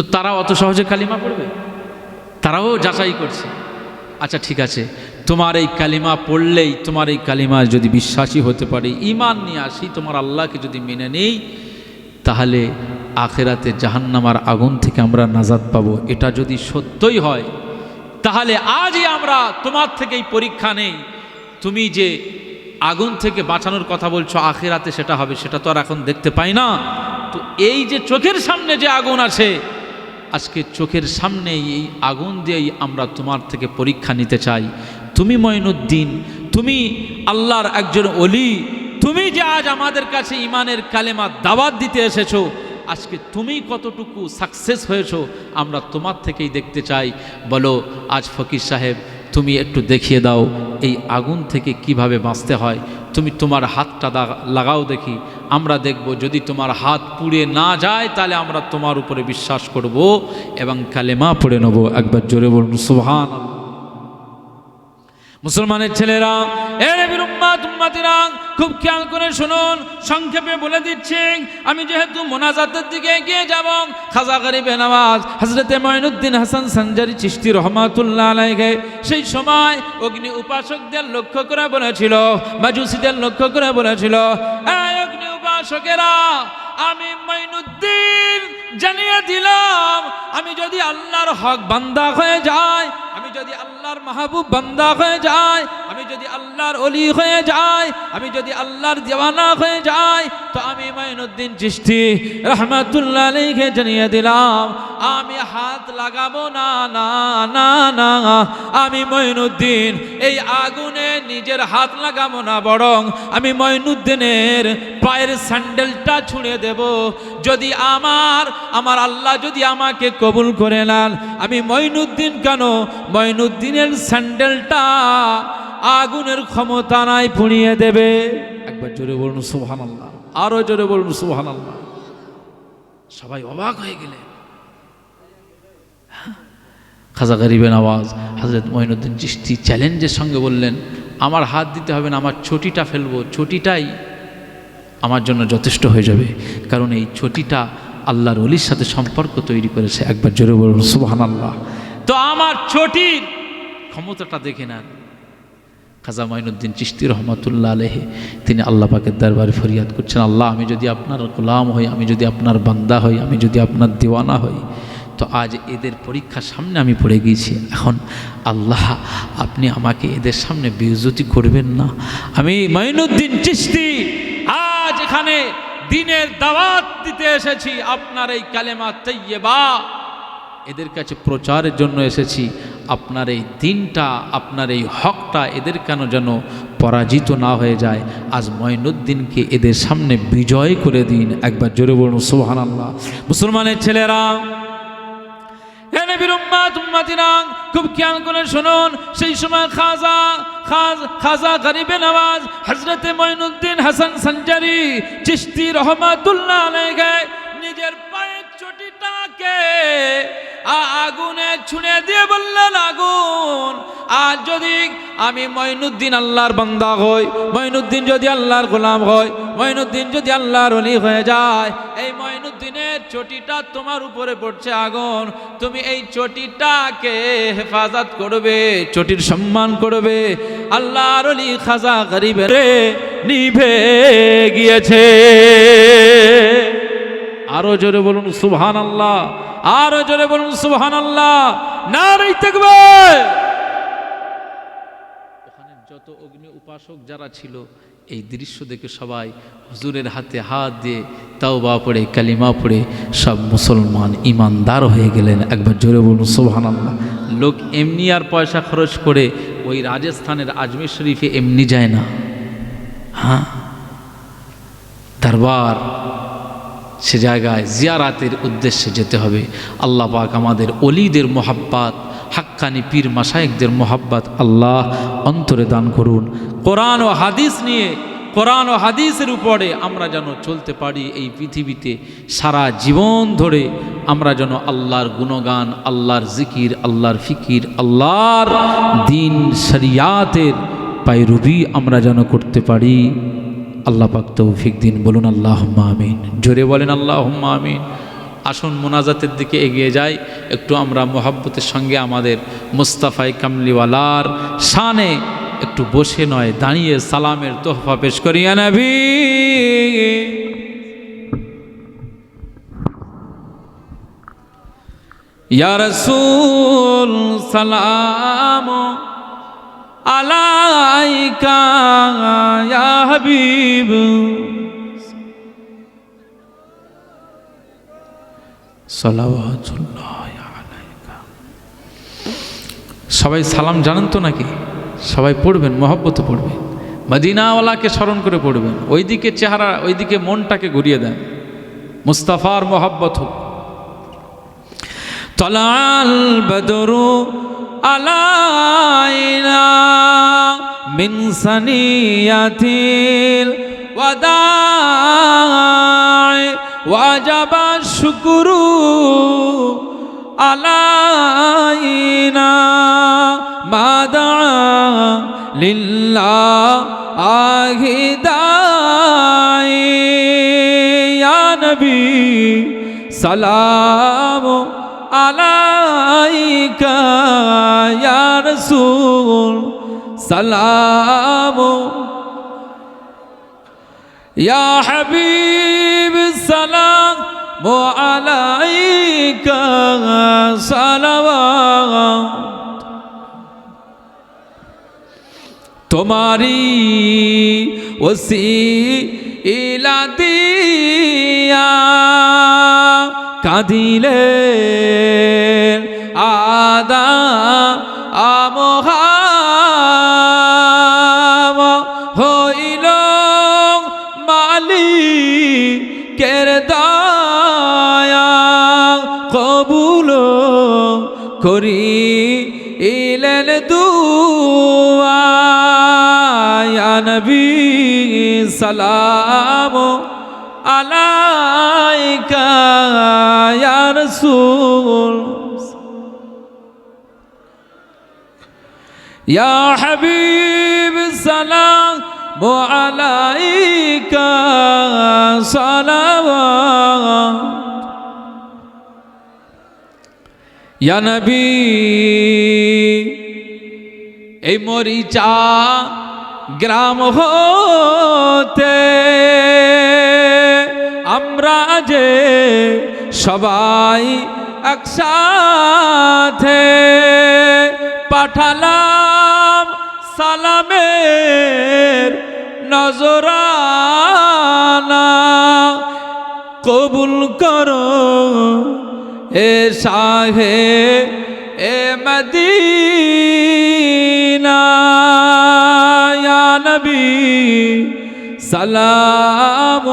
তো তারা অত সহজে কালিমা পড়বে? তারাও যাচাই করছে। আচ্ছা ঠিক আছে। তোমার এই কালিমা পড়লেই তোমার এই কালিমা যদি বিশ্বাসী হতে পারে ইমান নিয়ে আসি, তোমার আল্লাহকে যদি মেনে নেই, তাহলে আখেরাতে জাহান্নামার আগুন থেকে আমরা নাজাদ পাবো। এটা যদি সত্যই হয়, তাহলে আজই আমরা তোমার থেকেই পরীক্ষা নেই। তুমি যে আগুন থেকে বাঁচানোর কথা বলছো, আখেরাতে সেটা হবে, সেটা তো আর এখন দেখতে পাই না। তো এই যে চোখের সামনে যে আগুন আছে আজকে চোখের সামনে এই আগুন দিয়েই আমরা তোমার থেকে পরীক্ষা নিতে চাই। তুমি মঈনুদ্দিন, তুমি আল্লাহর একজন অলি তুমি যে আজ আমাদের কাছে ইমানের কালেমা দাওয়াত দিতে এসেছ, আজকে তুমি কতটুকু সাকসেস হয়েছো আমরা তোমার থেকেই দেখতে চাই। বলো, আজ ফকির সাহেব, তুমি একটু দেখিয়ে দাও এই আগুন থেকে কীভাবে বাঁচতে হয়। তুমি তোমার হাতটা লাগাও দেখি আমরা দেখব, যদি তোমার হাত পুড়ে না যায়, তাহলে আমরা তোমার উপরে বিশ্বাস করব এবং কালেমা পড়ে নেব একবার জোরে বলুন সুহান আল্লাহ। মুসলমানের ছেলেরা, এ নবীর উম্মাত, উম্মাতিরা, খুব খেয়াল করে শুনুন, সংক্ষেপে বলে দিচ্ছি, আমি যেহেতু মোনাজাতের দিকে এগিয়ে যাব, খাজা গরিবে নামাজ হজরতে মঈনুদ্দিন হাসান সঞ্জারি চিশতি রহমাতুল্লাহ আলাইহে, সেই সময় অগ্নি উপাসকদের লক্ষ্য করে বলেছিল, মাজুসিদের লক্ষ্য করে বলেছিল অগ্নি উপাসকেরা, আমি মঈনুদ্দিন জানিয়ে দিলাম, আমি যদি আল্লাহর হক বান্দা হয়ে যাই যদি আল্লাহর মাহবুব বান্দা হয়ে যাই, আমি যদি আল্লাহর অলি হয়ে যাই, আমি যদি আল্লাহর দেওয়ানা হয়ে যাই, তো আমি মাইনুদ্দিন চিস্তি রহমাতুল্লাহ আলাইকে জানিয়ে দিলাম, আমি হাত লাগাবো না না না না, আমি মঈনুদ্দিন এই আগুনে নিজের হাত লাগাবো না, বরং আমি মঈনুদ্দিনের পায়ের স্যান্ডেলটা ছুঁড়ে দেব। যদি আমার আমার আল্লাহ যদি আমাকে কবুল করে নেন, আমি মঈনুদ্দিন কেন? মঈনুদ্দিনের স্যান্ডেলটা আগুনের ক্ষমতা নাই পুড়িয়ে দেবে। একবার জোরে বলুন সুবহান আল্লাহ আরও জোরে বলুন সুবহান আল্লাহ সবাই অবাক হয়ে গেলেন। খাজা গরিবের আওয়াজ। হজরত মঈনুদ্দিন চিস্তি চ্যালেঞ্জের সঙ্গে বললেন, আমার হাত দিতে হবে না, আমার ছটিটা ফেলব। ছটিটাই আমার জন্য যথেষ্ট হয়ে যাবে। কারণ এই ছটিটা আল্লাহর অলির সাথে সম্পর্ক তৈরি করেছে। একবার জোরে বলুন সুবহান আল্লাহ তো আমার ছটির ক্ষমতাটা দেখে নেন। খাজা মাইনুদ্দিন চিস্তি রহমতুল্লাহ আলহে তিনি আল্লাহ পাকের দরবারে ফরিয়াদ করছেন, আল্লাহ, আমি যদি আপনার গোলাম হই, আমি যদি আপনার বান্দা হই, আমি যদি আপনার দিওয়ানা হই, তো আজ এদের পরীক্ষার সামনে আমি পড়ে গিয়েছি। এখন আল্লাহ, আপনি আমাকে এদের সামনে বিরজতি করবেন না। আমি মাইনুদ্দিন চিস্তি আজ এখানে দিনের দাওয়াত দিতে এসেছি। আপনার এই কালেমা তৈয়বা এদের কাছে প্রচারের জন্য এসেছি। আপনার এই দিনটা, আপনার এই হকটা এদের কেন যেন পরাজিত না হয়ে যায়? আজ মঈনুদ্দিনকে এদের সামনে বিজয় করে দিন। একবার জোরে বলুন সোহান আল্লাহ মুসলমানের ছেলেরা খুব করে শুনুন। সেই সময় খাজা, খাজ হাসান নিজের আ- আগুনে ছুঁড়ে দিয়ে বললেন, আগুন, আর যদি আমি মঈনুদ্দিন আল্লাহর বান্দা হই, মঈনুদ্দিন যদি আল্লাহর গোলাম হয় মঈনুদ্দিন যদি আল্লাহর অলি হয়ে যায়, এই মঈনুদ্দিনের চটিটা তোমার উপরে পড়ছে আগুন। তুমি এই চটিটাকে হেফাজত করবে, চটির সম্মান করবে। আল্লাহর অলি খাজা গরিবের নিভে গিয়েছে। আরও জোরে বলুন সুবহান আল্লাহ আরও জোরে বলুন সুবহান আল্লাহ না থাকবে ওখানে যত অগ্নি উপাসক যারা ছিল, এই দৃশ্য দেখে সবাই হুজুরের হাতে হাত দিয়ে তাওবা পড়ে, কালিমা পড়ে, সব মুসলমান ইমানদার হয়ে গেলেন। একবার জোরে বলুন সুবহান আল্লাহ লোক এমনি আর পয়সা খরচ করে ওই রাজস্থানের আজমির শরীফে এমনি যায় না। হ্যাঁ? দরবার সে জায়গায় জিয়ারাতের উদ্দেশ্যে যেতে হবে। আল্লাহ পাক আমাদের অলিদের মোহাব্বাত, হাক্কানি পীর মাসায়েকদের মোহাব্বাত আল্লাহ অন্তরে দান করুন। কোরআন ও হাদিস নিয়ে, কোরআন ও হাদিসের উপরে আমরা যেন চলতে পারি এই পৃথিবীতে, সারা জীবন ধরে আমরা যেন আল্লাহর গুণগান, আল্লাহর জিকির, আল্লাহর ফিকির, আল্লাহর দিন শরিয়াতের পায়রুবি আমরা যেন করতে পারি। আল্লাহ পাক তৌফিক দিন, বলুন আল্লাহ আমিন। জোরে বলেন আল্লাহ আমিন। আসুন মোনাজাতের দিকে এগিয়ে যাই। একটু আমরা মোহাব্বতের সঙ্গে আমাদের মুস্তাফাই কামলিওয়ালার শানে একটু বসে নয়, দাঁড়িয়ে সালামের তোহফা পেশ করিয়া নবী। ইয়া রাসূল, সালাম আলাইকা ইয়া হাবিব। সবাই সালাম জানেন তো নাকি? সবাই পড়বেন, মহব্বত পড়বেন। মদিনাওয়ালাকে স্মরণ করে পড়বেন। ওইদিকে চেহারা, ওইদিকে মনটাকে ঘুরিয়ে দেন। মুস্তাফার মহব্বত হোক। তলাল বদরু علينا من ثنية الوداع وجب الشكر علينا ما دعا لله داعي يا نبي سلام عليك আলাইকা ইয়া রাসূল সালাম। ইয়া হাবিব সালাম আলাইকা সালাওয়াত। তোমারি ওসি ইলা দিয়া কাঁদিলে। সালাম আলাইকা ইয়া রাসূল। ইয়া হাবিব সালাম আলাইকা সালাওয়াত। ইয়া নবী এই মরিচা গ্রাম হতে আমরা যে সবাই একসাথে পাঠালাম সালামের নজরানা। কবুল করো এ সাহে এ মদিনা। সালাম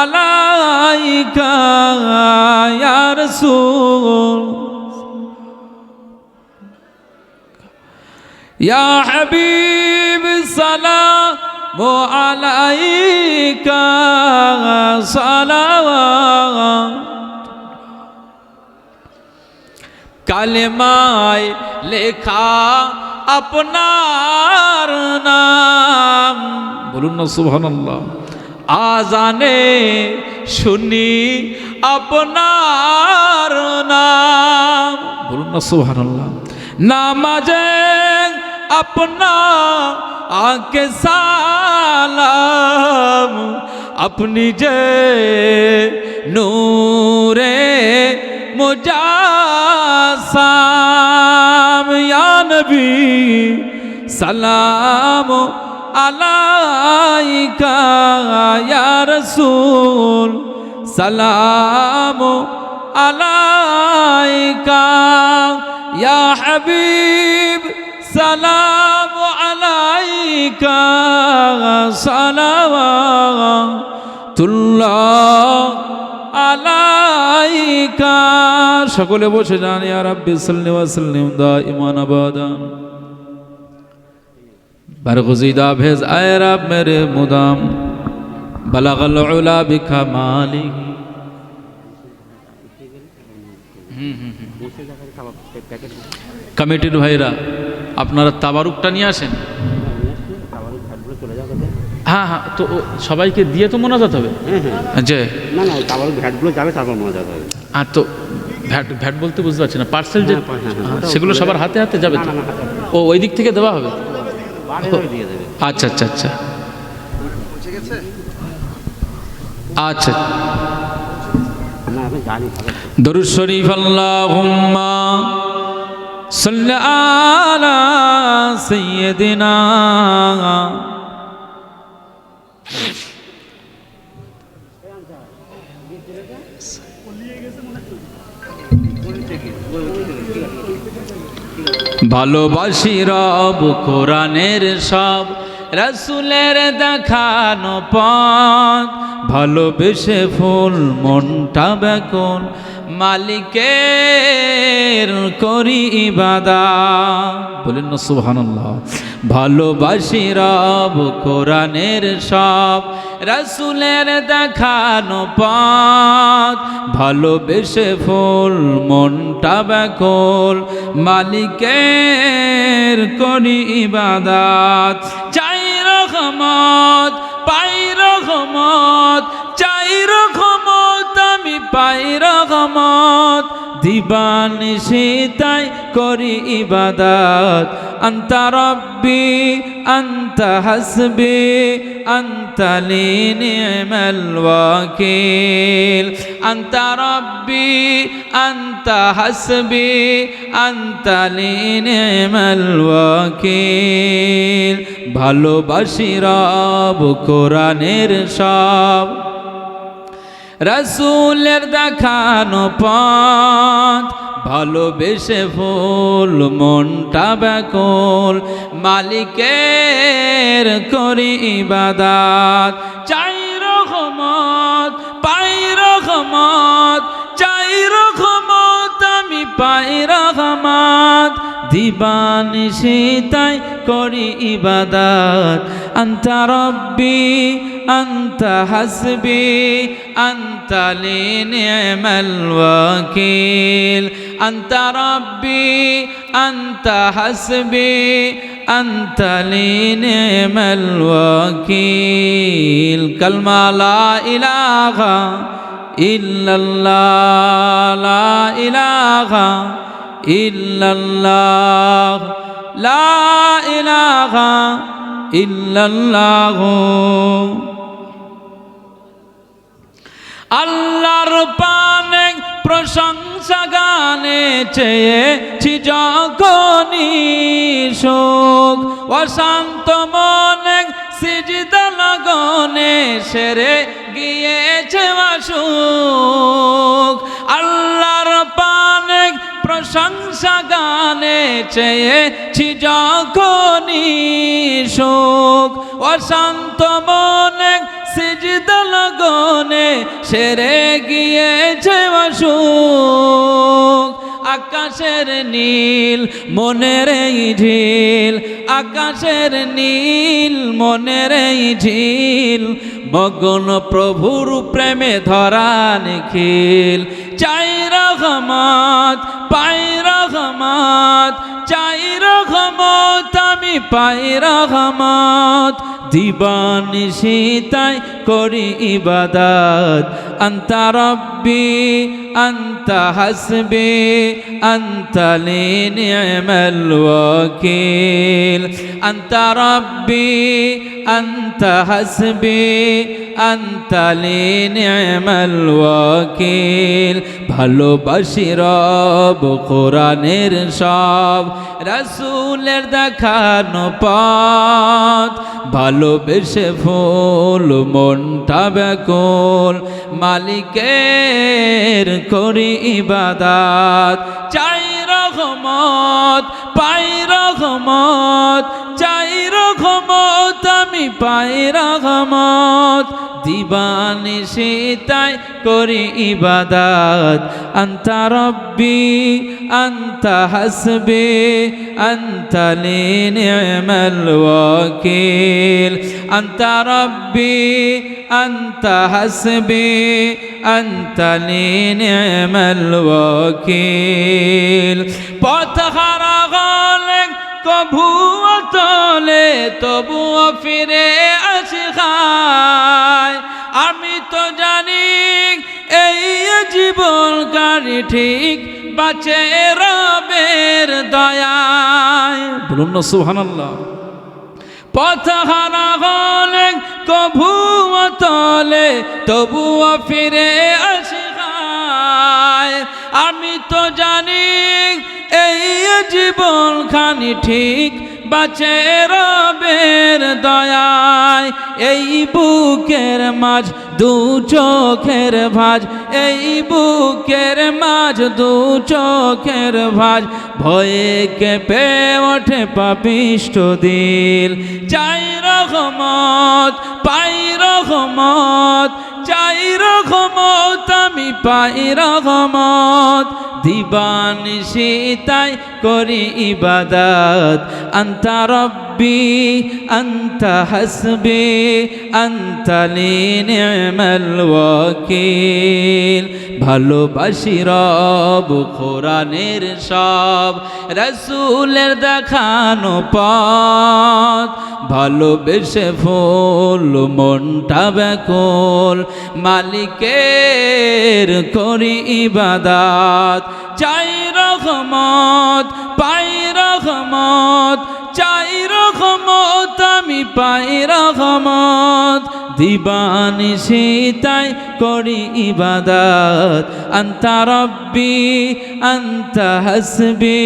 আলাইকা ইয়া রাসূল। ইয়া হাবিব সালাম আলাইকা সালাওয়াত কালেমায় লেখা আপনার নাম। বলুন না, সুবহানাল্লাহ। আজানে শুনি আপনার নাম। বলুন না, সুবহানাল্লাহ। নামাজে আপনা আকে সালাম। আপনি যে নূরে মুজাসাম। ইয়া নবী, সালাম আলাইকা ইয়া রাসূল, সালাম আলাইকা ইয়া হাবিব, সালাম আলাইকা আলাইকা। সকলে বসে যান, ইয়া রাব্বি সাল্লি ওয়া আবাদান। বরগুজিদা ভেজ আয় রব মেরে মুদাম বলগল উলা বিকামালি কমিটির ভাইরা আপনারা তাবারুকটা নিয়ে আসেন? হ্যাঁ হ্যাঁ তো সবাইকে দিয়ে তো মোনাজাত হবে? হ্যাঁ হ্যাঁ। যে না না তারপর ঘাটগুলো যাবে তারপর হবে। আর তো ভ্যাট ভ্যাট বলতে বুঝতে পারছি না পার্সেল যে হ্যাঁ, সেগুলো সবার হাতে হাতে যাবে তো? ও ওই দিক থেকে দেওয়া হবে? আচ্ছা আচ্ছা আচ্ছা। আচ্ছা। দরুদ শরীফ আল্লাহুম্মা সাল্লি আলা সাইয়্যিদিনা ভালোবাসি রব কোরআনের সব রসুলের দেখানো পথ। ভালোবেসে ফুল মনটা বেকুন মালিকের করি ইবাদা বলেন না, সুবহানাল্লাহ। ভালোবাসি রব, কোরআনের সব, রসুলের দেখানো পথ। ভালোবেসে ফুল, মনটা ব্যাকুল। মালিকের করি ইবাদাত। চাই রহমত, পাই রহমত মত দিবানি সীতাই করি ইবাদাত। অন্তরব্বি অন্ত হসবি হাসবি, আন্তা লিনিমাল ওয়াকিল। আন্তা রব্বি, আন্তা ভালোবাসি রব কোরআনের সব। রসুলের দেখানো পথ, ভালোবেসে ফুল, মনটা ব্যাকুল। মালিকের করি ইবাদাত, চাই রহমত, পাই রহমত, চাই রহমত, আমি পাই রহমত। দিবানিশি তাই করি ইবাদাত, আন্তা রব্বি আন্তা হাসবি আন্তা লি নি'মাল ওয়াকিল আন্তা রব্বি আন্তা হাসবি আন্তা লি নি'মাল ওয়াকিল কালমা লা ইলাহা ইল্লাল্লাহ লা ইলাহা ইল্লাল্লাহ লা ইলাহা ইল্লাল্লাহ আল্লাহর পানে প্রশংসা গানে চেয়েছি যখনই শোক অশান্ত মনে সিজদা লগনে সেরে গিয়েছে মাসুক আল্লাহর পানে প্রশংসা গানে চেয়েছি যখনই শোক অশান্ত মনে সিজদা লগনে সেরে গিয়েছে অসুখ। আকাশের নীল, মনের ঝিল। আকাশের নীল, মনের ঝিল। মগন প্রভুর প্রেমে ধরা নিখিল। চাই রহমত, পাই রহমত, চাই রহমত, আমি পাই রহমত। দিবানিশি তাই করি ইবাদাত। আন্তা রব্বি, আন্তা হাসবি, আন্তা লি নি'মাল ওয়াকিল। আন্তা রব্বি, আন্তা হাসবি লি নি'মাল ওয়াকিল। ভালোবাসি রব কোরআনের সব, রাসূলের দেখানো পথ। ভালোবেসে ফুল মনটা ব্যাকুল, মালিকের করি ইবাদাত। চাই রহমত, পাই রহমত পাই রহমত দিবানিশি তাই করি ইবাদাত। আন্তা রব্বি, আন্তা হাসবি, আন্তা লি নি'মাল ওয়াকিল। আন্তা রব্বি, আন্তা হাসবি, আন্তা লি নি'মাল ওয়াকিল। পথ হারা গলে কভুও তলে তবুও ফিরে আসি খায় আমি তো জানি এই জীবন খানি ঠিক বাঁচে রবের দয়ায়। বলুন না, সুবহানাল্লাহ। পথহারা হলে কভুও তলে তবুও ফিরে জীবন খানি ঠিক বাঁচে রবের দয়ায়। এই বুকের মাঝ দু চোখের ভাজ, এই বুকের মাঝ দু চোখের ভাজ। ভয়ে কেঁপে ওঠে পাপিষ্ট দিল। চাই রহমত, পাই রহমত চাই রহমত, আমি পাই রহমত। দিবানিশি তাই করি ইবাদত। আন্তা রব্বি, আন্তা হাসবি, আন্তা লি ওয়াকিল। ভালোবাসি রব, কোরআনের সব, রসুলের দেখানো পথ। ভালোবেসে ফুল, মনটা ব্যাকুল। মালিকের করি ইবাদাত। চাই রহমত, পাই রহমত, চাই রহমত, আমি পাই রহমত। দিবানি সীতাই করি ইবাদত। আন্তা রব্বি, আন্তা হাসবি,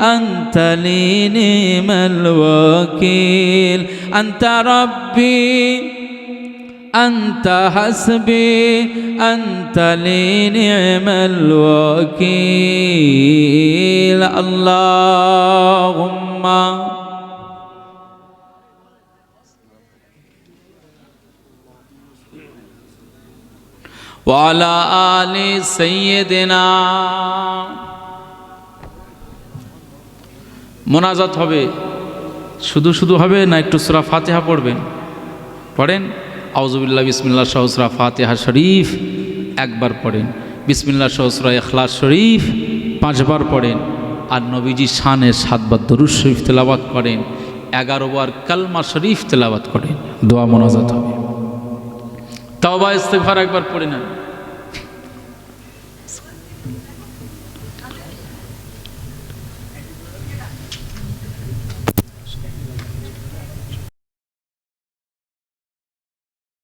আন্তা লিনিমাল ওয়াকিল। আন্তা রব্বি أنت حسبي أنت لي نعم الوكيل اللهم وعلى آل سيدنا মোনাজাত হবে শুধু শুধু হবে না একটু সুরা ফাতিহা পড়বেন পড়েন আউজুবিল্লাহ বিসমিল্লা সহসরা ফাতেহা শরীফ একবার পড়েন। বিসমিল্লা সহসরা এখলাস শরীফ পাঁচবার পড়েন। আর নবীজি শানে সাতবার দরুজ শরীফ তেলাবাত করেন। এগারো বার কালমা শরীফ তেলাবাত করেন। দোয়া মোনাজাত হবে। তাওবা ইস্তেফার একবার পড়ে নেন।